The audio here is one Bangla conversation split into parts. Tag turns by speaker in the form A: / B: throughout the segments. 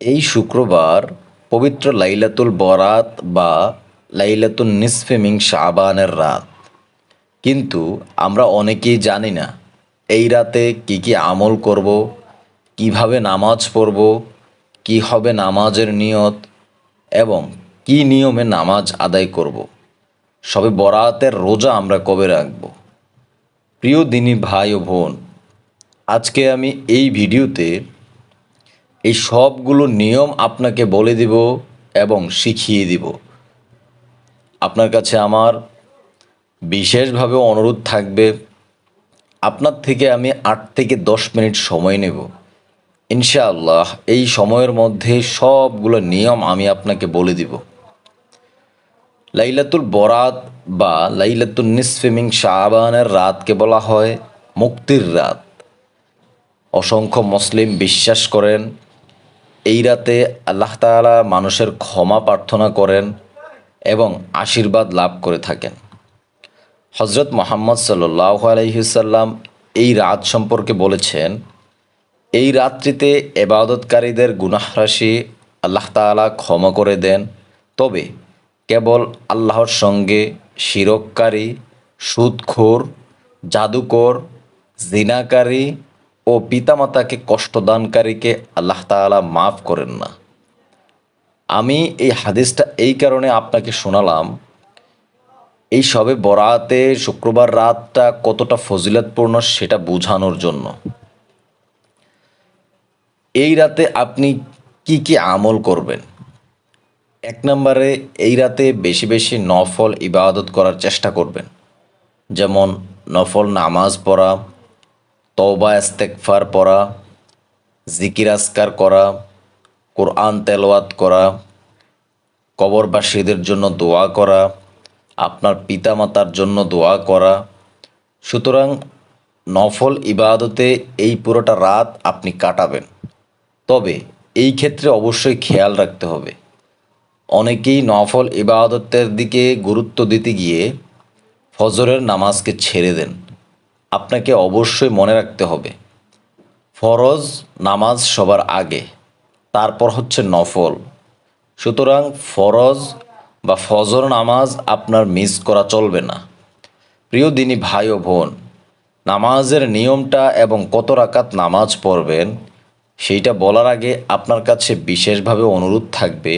A: এই শুক্রবার পবিত্র লাইলাতুল বরাত বা লাইলাতুল নিসফে মিং শাবানের রাত। কিন্তু আমরা অনেকেই জানি না এই রাতে কি কি আমল করব, কীভাবে নামাজ পড়ব, কি হবে নামাজের নিয়ত এবং কি নিয়মে নামাজ আদায় করব। সবে বরাতের রোজা আমরা কবে রাখব? প্রিয় দিনী ভাই ও বোন, আজকে আমি এই ভিডিওতে এই সবগুলো নিয়ম আপনাকে বলে দিব এবং শিখিয়ে দিব। আপনার কাছে আমার বিশেষভাবে অনুরোধ থাকবে, আপনার থেকে আমি আট থেকে দশ মিনিট সময় নেব। ইনশাআল্লাহ, এই সময়ের মধ্যে সবগুলো নিয়ম আমি আপনাকে বলে দিব। লাইলাতুল বরাত বা লাইলাতুল নিসফেমিং শাহবানের রাতকে বলা হয় মুক্তির রাত। অসংখ্য মুসলিম বিশ্বাস করেন এই রাতে আল্লাহ তাআলা মানুষের ক্ষমা প্রার্থনা করেন এবং আশীর্বাদ লাভ করে থাকেন। হজরত মোহাম্মদ সাল্লাহ আলহিসাল্লাম এই রাত সম্পর্কে বলেছেন, এই রাত্রিতে এবাদতকারীদের গুনাহরাশি আল্লাহ তাআলা ক্ষমা করে দেন, তবে কেবল আল্লাহর সঙ্গে শিরককারী, সুদখোর, জাদুকর, জিনাকারী ও পিতামাতাকে কষ্টদানকারীকে আল্লাহ তাআলা মাফ করেন না। আমি এই হাদিসটা এই কারণে আপনাকে শোনালাম, এই সবে বরাতে শুক্রবার রাতটা কতটা ফজিলতপূর্ণ সেটা বোঝানোর জন্য। এই রাতে আপনি কি কি আমল করবেন? এক নম্বরে, এই রাতে বেশি বেশি নফল ইবাদত করার চেষ্টা করবেন। যেমন নফল নামাজ পড়া তওবা ইস্তেকফার পড়া, জিকির আসকার করা, কোরআন তেলাওয়াত করা, কবরবাসীদের জন্য দোয়া করা, আপনার পিতামাতার জন্য দোয়া করা। সুতরাং নফল ইবাদতে এই পুরোটা রাত আপনি কাটাবেন। তবে এই ক্ষেত্রে অবশ্যই খেয়াল রাখতে হবে। অনেকেই নফল ইবাদতের দিকে গুরুত্ব দিতে গিয়ে ফজরের নামাজকে ছেড়ে দেন। আপনাকে অবশ্যই মনে রাখতে হবে। ফরজ নামাজ সবার আগে, তারপর হচ্ছে নফল। সুতরাং ফরজ বা ফজর নামাজ আপনার মিস করা চলবে না। প্রিয় দিনী ভাই ও বোন, নামাজের নিয়মটা এবং কত রাকাত নামাজ পড়বেন, সেইটা বলার আগে আপনার কাছে বিশেষভাবে অনুরোধ থাকবে,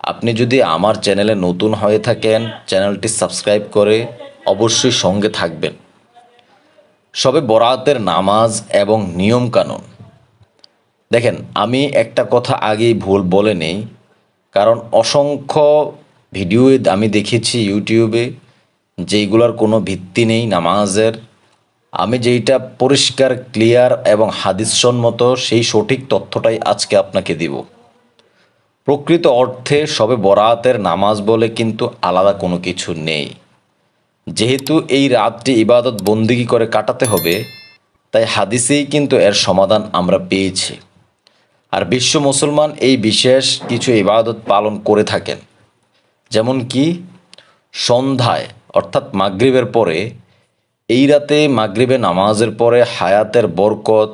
A: আপনি যদি আমার চ্যানেলে নতুন হয়ে থাকেন, চ্যানেলটি সাবস্ক্রাইব করে অবশ্যই সঙ্গে থাকবেন। সবে বরাতের নামাজ এবং নিয়মকানুন। দেখেন, আমি একটা কথা আগেই ভুল বলে নেই, কারণ অসংখ্য ভিডিওয়ে আমি দেখেছি ইউটিউবে যেইগুলোর কোনো ভিত্তি নেই নামাজের। আমি যেইটা পরিষ্কার, ক্লিয়ার এবং হাদিস সম্মত সেই সঠিক তথ্যটাই আজকে আপনাকে দিব। প্রকৃত অর্থে সবে বরাতের নামাজ বলে কিন্তু আলাদা কোনো কিছু নেই। যেহেতু এই রাতটি ইবাদত বন্দিগি করে কাটাতে হবে, তাই হাদিসেই কিন্তু এর সমাধান আমরা পেয়েছি। আর বিশ্ব মুসলমান এই বিশেষ কিছু ইবাদত পালন করে থাকেন। যেমন কি, সন্ধ্যায়, অর্থাৎ মাগরিবের পরে, এই রাতে মাগরিবে নামাজের পরে হায়াতের বরকত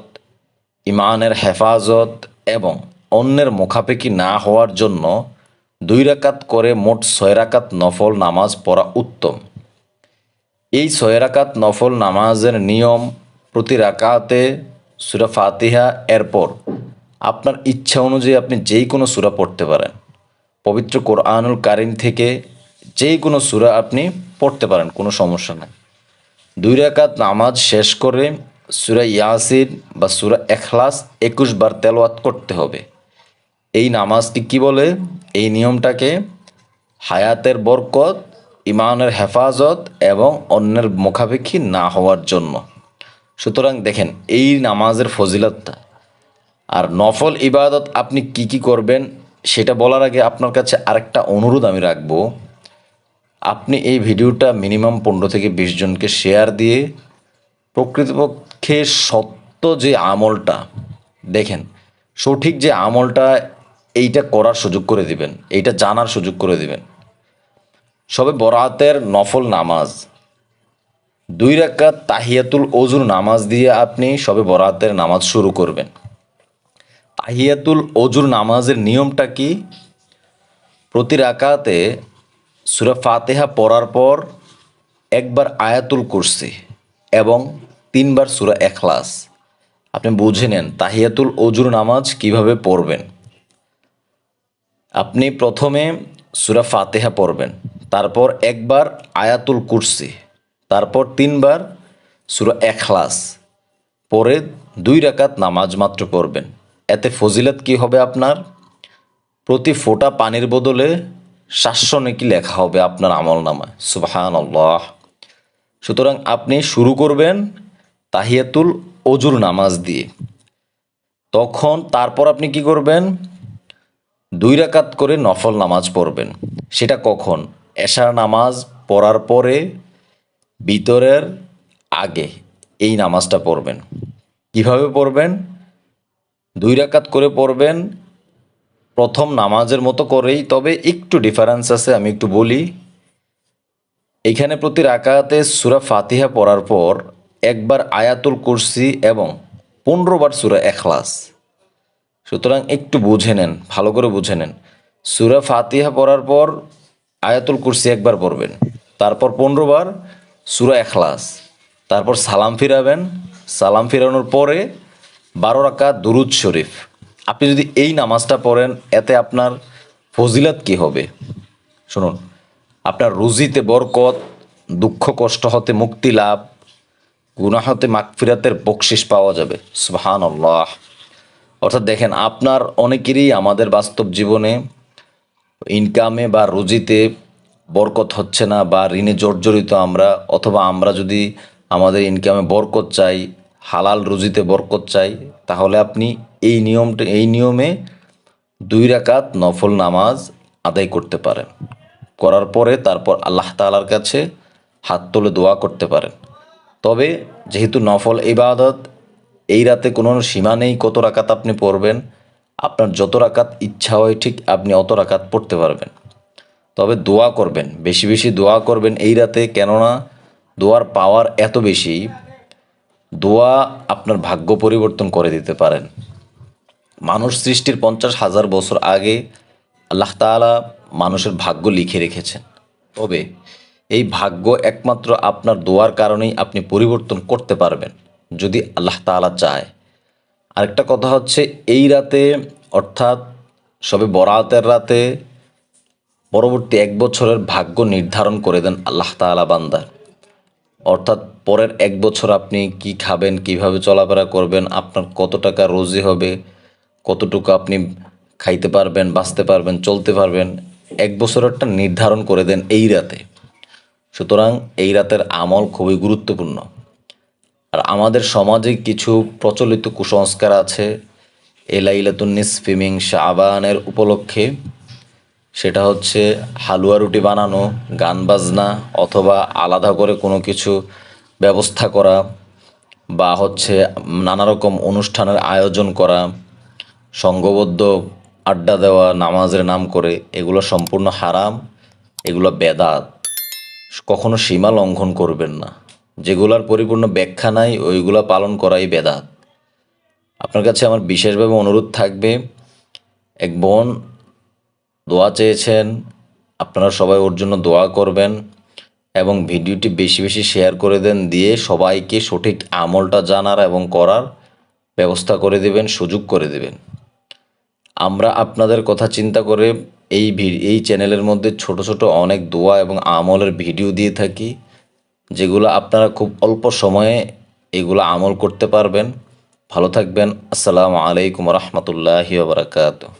A: ইমানের হেফাজত এবং অন্যের মুখাপেকি না হওয়ার জন্য দুই রাকাত করে মোট ছয় রাকাত নফল নামাজ পড়া উত্তম। এই ছয় রাকাত নফল নামাজের নিয়ম প্রতি রাকাতে সুরা ফাতিহা এরপর। আপনার ইচ্ছা অনুযায়ী আপনি যেই কোনো সুরা পড়তে পারেন। পবিত্র কোরআনুল কারিম থেকে যেই কোনো সুরা আপনি পড়তে পারেন, কোনো সমস্যা নাই। দুই রাকাত নামাজ শেষ করে সুরা ইয়াসির বা সুরা এখলাস একুশ বার তেলাওয়াত করতে হবে। এই নামাজটি কি বলে? এই নিয়মটাকে হায়াতের বরকত ইমানের হেফাজত এবং অন্যের মুখাপেক্ষী না হওয়ার জন্য। সুতরাং দেখেন, এই নামাজের ফজিলতটা আর নফল ইবাদত আপনি কি কি করবেন, সেটা বলার আগে আপনার কাছে আরেকটা অনুরোধ আমি রাখব। আপনি এই ভিডিওটা মিনিমাম পনেরো থেকে বিশ জনকে শেয়ার দিয়ে প্রকৃতপক্ষে সত্য যে আমলটা, দেখেন, সঠিক যে আমলটা এইটা করার সুযোগ করে দিবেন, এইটা জানার সুযোগ করে দিবেন। সবে বরাতের নফল নামাজ। দুই রাকাত তাহিয়াতুল অজুর নামাজ দিয়ে আপনি সবে বরাতের নামাজ শুরু করবেন। তাহিয়াতুল অজুর নামাজের নিয়মটা কি? প্রতি রাকাতে সুরা ফাতেহা পড়ার পর একবার আয়াতুল কুরসি এবং তিনবার সুরা এখলাস আপনি বুঝে নেন তাহিয়াতুল অজুর নামাজ কীভাবে পড়বেন। আপনি প্রথমে সুরা ফাতেহা পড়বেন। তারপর একবার আয়াতুল কুরসি, তারপর তিনবার সুরা এখলাস, পরে দুই রাকাত নামাজ মাত্র পড়বেন। এতে ফজিলত কি হবে আপনার? প্রতি ফোঁটা পানির বদলে সাতশো নাকি লেখা হবে আপনার আমল নামায় সুবাহান আল্লাহ সুতরাং আপনি শুরু করবেন তাহিয়াতুল অজুর নামাজ দিয়ে। তখন তারপর আপনি কি করবেন? দুই রাকাত করে নফল নামাজ পড়বেন। সেটা কখন? এশার নামাজ পড়ার পরে, ভিতরের আগে এই নামাজটা পড়বেন। কীভাবে পড়বেন? দুই রাকাত করে পড়বেন। প্রথম নামাজের মতো করেই, তবে একটু ডিফারেন্স আছে, আমি একটু বলি। এখানে প্রতি রাকাতে সুরা ফাতিহা পড়ার পর একবার আয়াতুল কুরসি এবং পনেরো বার সুরা এখলাস। সুতরাং একটু বুঝে নেন, ভালো করে বুঝে নেন। সুরা ফাতিহা পড়ার পর আয়াতুল কুরসি একবার পড়বেন। তারপর পনেরো বার সুরা এখলাস তারপর সালাম ফিরাবেন। সালাম ফিরানোর পরে বারো রাকাত দুরুদ শরীফ। আপনি যদি এই নামাজটা পড়েন, এতে আপনার ফজিলাত কি হবে? শুনুন, আপনার রুজিতে বরকত, দুঃখ, কষ্ট হতে মুক্তি লাভ, গুনাহ হতে মাগফিরাতের বকশিস পাওয়া যাবে। সুবহান আল্লাহ অর্থাৎ দেখেন, আপনার অনেকেরই আমাদের বাস্তব জীবনে ইনকামে বা রুজিতে বরকত হচ্ছে না বা ঋণে জর্জরিত আমরা, অথবা আমরা যদি আমাদের ইনকামে বরকত চাই, হালাল রুজিতে বরকত চাই, তাহলে আপনি এই নিয়মটা, এই নিয়মে দুই রাকাত নফল নামাজ আদায় করতে পারেন। করার পরে তারপর আল্লাহ তাআলার কাছে হাত তুলে দোয়া করতে পারেন। তবে যেহেতু নফল ইবাদত এই রাতে কোনো সীমা নেই কত রাকাত আপনি পড়বেন। আপনার যত রাকাত ইচ্ছা হয় ঠিক আপনি অত রাকাত পড়তে পারবেন। তবে দোয়া করবেন, বেশি বেশি দোয়া করবেন এই রাতে কেননা দোয়ার পাওয়ার এত বেশি, দোয়া আপনার ভাগ্য পরিবর্তন করে দিতে পারেন। মানুষ সৃষ্টির পঞ্চাশ হাজার বছর আগে আল্লাহ তাআলা মানুষের ভাগ্য লিখে রেখেছেন। তবে এই ভাগ্য একমাত্র আপনার দোয়ার কারণেই আপনি পরিবর্তন করতে পারবেন। যদি আল্লাহ তাআলা চায়। আরেকটা কথা হচ্ছে এই রাতে, অর্থাৎ সবে বরাতের রাতে পরবর্তী এক বছরের ভাগ্য নির্ধারণ করে দেন আল্লাহ তাআলা বান্দার অর্থাৎ পরের এক বছর আপনি কি খাবেন, কীভাবে চলাফেরা করবেন, আপনার কত টাকা রোজি হবে, কতটুকু আপনি খাইতে পারবেন, বাঁচতে পারবেন, চলতে পারবেন, এক বছরেরটা নির্ধারণ করে দেন এই রাতে। সুতরাং এই রাতের আমল খুবই গুরুত্বপূর্ণ। আর আমাদের সমাজে কিছু প্রচলিত কুসংস্কার আছে। এলাইলাতুন নিসফিমিং শাবানের উপলক্ষে। সেটা হচ্ছে হালুয়া রুটি বানানো, গান বাজনা অথবা আলাদা করে কোনো কিছু ব্যবস্থা করা বা হচ্ছে নানা রকম অনুষ্ঠানের আয়োজন করা সংঘবদ্ধ আড্ডা দেওয়া, নামাজের নাম করে, এগুলো সম্পূর্ণ হারাম, এগুলো বেদাত। কখনো সীমা লঙ্ঘন করবেন না। যেগুলার পরিপূর্ণ ব্যাখ্যা নাই, ওইগুলা পালন করাই বেদাত। আপনার কাছে আমার বিশেষভাবে অনুরোধ থাকবে, এক বোন দোয়া চেয়েছেন, আপনারা সবাই ওর জন্য দোয়া করবেন এবং ভিডিওটি বেশি বেশি শেয়ার করে দেন, দিয়ে সবাইকে সঠিক আমলটা জানার এবং করার ব্যবস্থা করে দেবেন, সুযোগ করে দেবেন। আমরা আপনাদের কথা চিন্তা করে এই এই চ্যানেলের মধ্যে ছোট ছোট অনেক দোয়া এবং আমলের ভিডিও দিয়ে থাকি। যেগুলো আপনারা খুব অল্প সময়ে এগুলো আমল করতে পারবেন। ভালো থাকবেন। আসসালামু আলাইকুম রহমতুল্লাহি বারাকাতুহ।